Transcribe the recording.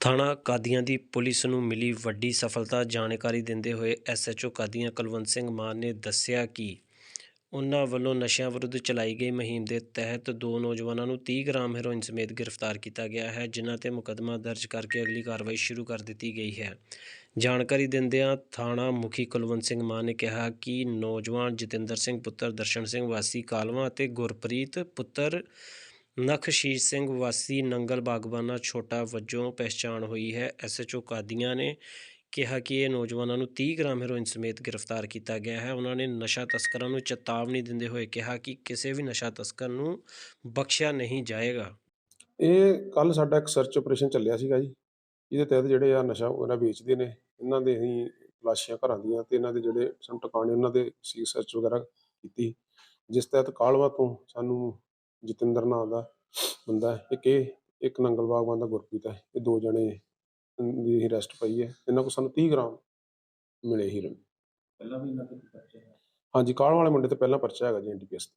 ਥਾਣਾ ਕਾਦੀਆਂ ਦੀ ਪੁਲਿਸ ਨੂੰ ਮਿਲੀ ਵੱਡੀ ਸਫਲਤਾ। ਜਾਣਕਾਰੀ ਦਿੰਦੇ ਹੋਏ ਐਸਐਚਓ ਕਾਦੀਆਂ ਕੁਲਵੰਤ ਸਿੰਘ ਮਾਨ ਨੇ ਦੱਸਿਆ ਕਿ ਉਨ੍ਹਾਂ ਵੱਲੋਂ ਨਸ਼ਿਆਂ ਵਿਰੁੱਧ ਚਲਾਈ ਗਈ ਮੁਹਿੰਮ ਦੇ ਤਹਿਤ ਦੋ ਨੌਜਵਾਨਾਂ ਨੂੰ 30 ਗ੍ਰਾਮ ਹੈਰੋਇਨ ਸਮੇਤ ਗ੍ਰਿਫਤਾਰ ਕੀਤਾ ਗਿਆ ਹੈ, ਜਿਨ੍ਹਾਂ ਤੇ ਮੁਕੱਦਮਾ ਦਰਜ ਕਰਕੇ ਅਗਲੀ ਕਾਰਵਾਈ ਸ਼ੁਰੂ ਕਰ ਦਿੱਤੀ ਗਈ ਹੈ। ਜਾਣਕਾਰੀ ਦਿੰਦਿਆਂ ਥਾਣਾ ਮੁਖੀ ਕੁਲਵੰਤ ਸਿੰਘ ਮਾਨ ਨੇ ਕਿਹਾ ਕਿ ਨੌਜਵਾਨ ਜਤਿੰਦਰ ਸਿੰਘ ਪੁੱਤਰ ਦਰਸ਼ਨ ਸਿੰਘ ਵਾਸੀ ਕਾਲਵਾ ਅਤੇ ਗੁਰਪ੍ਰੀਤ ਪੁੱਤਰ ਨਖਸ਼ੀਸ਼ ਸਿੰਘ ਵਾਸੀ ਨੰਗਲ ਬਾਗਬਾਨਾ ਛੋਟਾ ਵਜੋਂ ਪਹਿਚਾਣ ਹੋਈ ਹੈ। ਐਸਐਚਓ ਕਾਦੀਆਂ ਨੇ ਕਿਹਾ ਕਿ ਇਹ ਨੌਜਵਾਨਾਂ ਨੂੰ 30 ਗ੍ਰਾਮ ਹੈਰੋਇਨ ਸਮੇਤ ਗ੍ਰਿਫਤਾਰ ਕੀਤਾ ਗਿਆ ਹੈ। ਉਹਨਾਂ ਨੇ ਨਸ਼ਾ ਤਸਕਰਾਂ ਨੂੰ ਚੇਤਾਵਨੀ ਦਿੰਦੇ ਹੋਏ ਕਿਹਾ ਕਿ ਕਿਸੇ ਵੀ ਨਸ਼ਾ ਤਸਕਰ ਨੂੰ ਬਖਸ਼ਿਆ ਨਹੀਂ ਜਾਏਗਾ। ਇਹ ਕੱਲ ਸਾਡਾ ਇੱਕ ਸਰਚ ਆਪਰੇਸ਼ਨ ਚੱਲਿਆ ਸੀਗਾ ਜੀ ਇਹਦੇ ਤਹਿਤ ਜਿਹੜੇ ਆ ਨਸ਼ਾ ਉਹਨਾਂ ਵੇਚਦੇ ਨੇ, ਇਹਨਾਂ ਦੇ ਅਸੀਂ ਤਲਾਸ਼ੀਆਂ ਘਰਾਂ ਦੀਆਂ ਤੇ ਇਹਨਾਂ ਦੇ ਜਿਹੜੇ ਸਾਨੂੰ ਟਿਕਾਣੇ ਉਹਨਾਂ ਦੇ ਸੀ ਸਰਚ ਵਗੈਰਾ ਕੀਤੀ। ਜਿਸ ਤਹਿਤ ਕਾਲਵਾ ਤੋਂ ਸਾਨੂੰ ਜਤਿੰਦਰ ਨਾਮ ਦਾ ਬੰਦਾ ਹੈ, ਇੱਕ ਇਹ ਇੱਕ ਨੰਗਲ ਬਾਗਵਾਨ ਦਾ ਗੁਰਪ੍ਰੀਤ ਹੈ ਇਹ ਦੋ ਜਣੇ ਦੀ ਅਰੈਸਟ ਪਈ ਹੈ ਇਹਨਾਂ ਕੋਲ ਸਾਨੂੰ 30 ਗ੍ਰਾਮ ਮਿਲੇ ਹੀਰਨ ਪਹਿਲਾਂ ਵੀ ਇਹਨਾਂ ਤੇ ਪਰਚੇ ਹੈ? ਹਾਂਜੀ ਕਾਲ ਵਾਲੇ ਮੁੰਡੇ ਤੇ ਪਹਿਲਾਂ ਪਰਚਾ ਹੈਗਾ ਜੀ ਐਨਡੀਪੀਐਸ